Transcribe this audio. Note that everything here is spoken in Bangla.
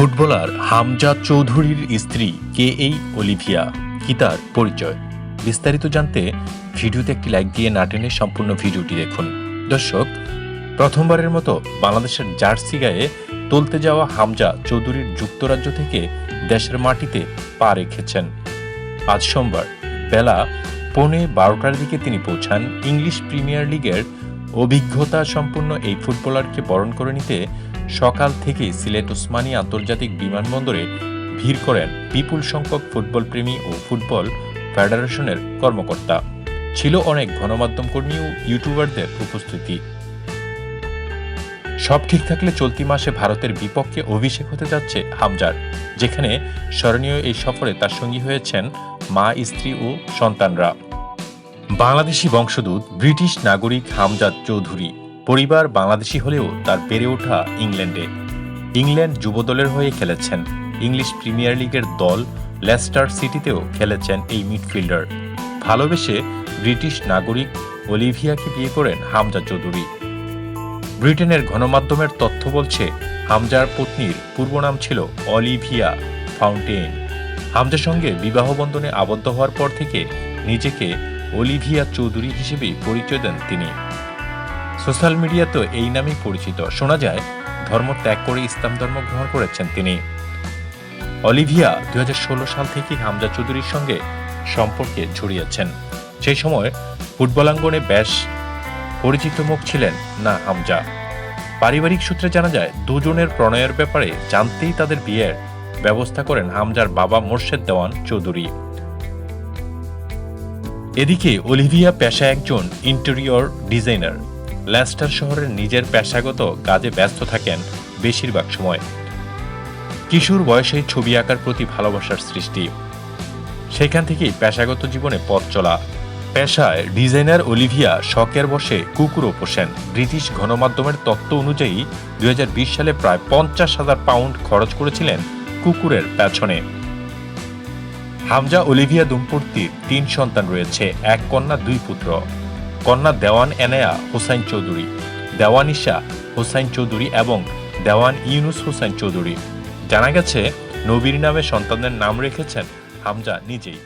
ফুটবলার হামজা চৌধুরীর স্ত্রী কে এই অলিভিয়া? কি তার পরিচয়? বিস্তারিত জানতে ভিডিওতে একটি লাইক দিয়ে না টেনে সম্পূর্ণ ভিডিওটি দেখুন। দর্শক, প্রথমবারের মতো বাংলাদেশের জার্সি গায়ে তুলতে যাওয়া হামজা চৌধুরীর যুক্তরাজ্য থেকে দেশের মাটিতে পা রেখেছেন। আজ সোমবার বেলা পৌনে বারোটার দিকে তিনি পৌঁছান ইংলিশ প্রিমিয়ার লিগের অভিজ্ঞতা সম্পন্ন এই ফুটবলারকে বরণ করে নিতে সকাল থেকেই সিলেট ওসমানী আন্তর্জাতিক বিমানবন্দরে ভিড় করেন বিপুল সংখ্যক ফুটবল প্রেমী ও ফুটবল ফেডারেশনের কর্মকর্তা। ছিল অনেক গণমাধ্যম কর্মী ও ইউটিউবারদের উপস্থিতি। সব ঠিক থাকলে চলতি মাসে ভারতের বিপক্ষে অভিষেক হতে যাচ্ছে হামজার, যেখানে স্মরণীয় এই সফরে তার সঙ্গী হয়েছেন মা, স্ত্রী ও সন্তানরা। বাংলাদেশি বংশদূত ব্রিটিশ নাগরিক হামজাদ চৌধুরী পরিবার বাংলাদেশি হলেও তার বেড়ে ওঠা ইংল্যান্ডে। ইংল্যান্ড যুবদলের হয়ে খেলেছেন। ইংলিশ প্রিমিয়ার লিগের দল লেস্টার সিটিতেও খেলেছেন এই মিডফিল্ডার। ভালোবেসে ব্রিটিশ নাগরিক অলিভিয়াকে বিয়ে করেন হামজা চৌধুরী। ব্রিটেনের গণমাধ্যমের তথ্য বলছে, হামজার পত্নীর পূর্ব নাম ছিল অলিভিয়া ফাউন্টেন হামজার সঙ্গে বিবাহ বন্ধনে আবদ্ধ হওয়ার পর থেকে নিজেকে অলিভিয়া চৌধুরী হিসেবেই পরিচয় দেন তিনি। সোশ্যাল মিডিয়াতেও এই নামেই পরিচিত। শোনা যায়, ধর্ম ত্যাগ করে ইসলাম ধর্ম গ্রহণ করেছেন তিনি। অলিভিয়া দুই সাল থেকে হামজা চৌধুরীর সঙ্গে সম্পর্কে জড়িয়েছেন। সেই সময় ফুটবলাঙ্গনে বেশ পরিচিত মুখ ছিলেন না হামজা। পারিবারিক সূত্রে জানা যায়, দুজনের প্রণয়ের ব্যাপারে জানতেই তাদের বিয়ের ব্যবস্থা করেন হামজার বাবা মোর্শেদ দেওয়ান চৌধুরী। এদিকে অলিভিয়া পেশা একজন ইন্টেরিয়র ডিজাইনার। ল্যাস্টার শহরের নিজের পেশাগত কাজে ব্যস্ত থাকেন বেশিরভাগ সময়। কিশোর বয়সেই ছবি আঁকার প্রতি ভালোবাসার সৃষ্টি। সেখান থেকেই পেশাগত জীবনে পথ চলা। পেশায় ডিজাইনার অলিভিয়া শখের বসে কুকুরও পোষেন। ব্রিটিশ গণমাধ্যমের তত্ত্ব অনুযায়ী দু হাজার বিশ সালে প্রায় পঞ্চাশ হাজার পাউন্ড খরচ করেছিলেন কুকুরের পেছনে। হামজা অলিভিয়া দম্পতির তিন সন্তান রয়েছে, এক কন্যা, দুই পুত্র। কন্যা দেওয়ান এনায়া হোসাইন চৌধুরী, দেওয়ান ইশা হোসাইন চৌধুরী এবং দেওয়ান ইউনুস হোসাইন চৌধুরী। জানা গেছে, নবীর নামে সন্তানদের নাম রেখেছেন হামজা নিজেই।